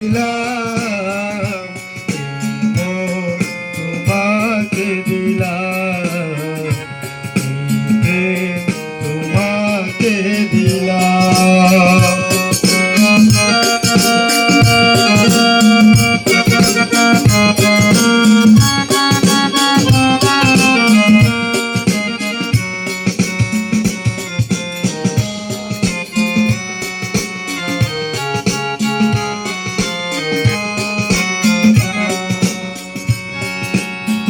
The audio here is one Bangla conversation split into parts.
দিলাম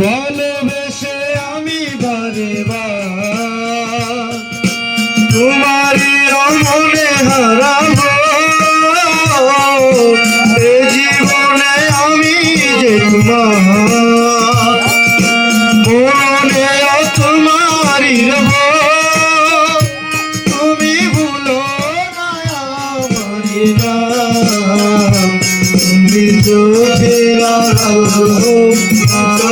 ভালোবেসে আমি বারে তোমারই রমনে হারাবো। এ জীবনে আমি যে তোমার। মনে তোমারই রব। তুমি ভুলো না চোখের আলো।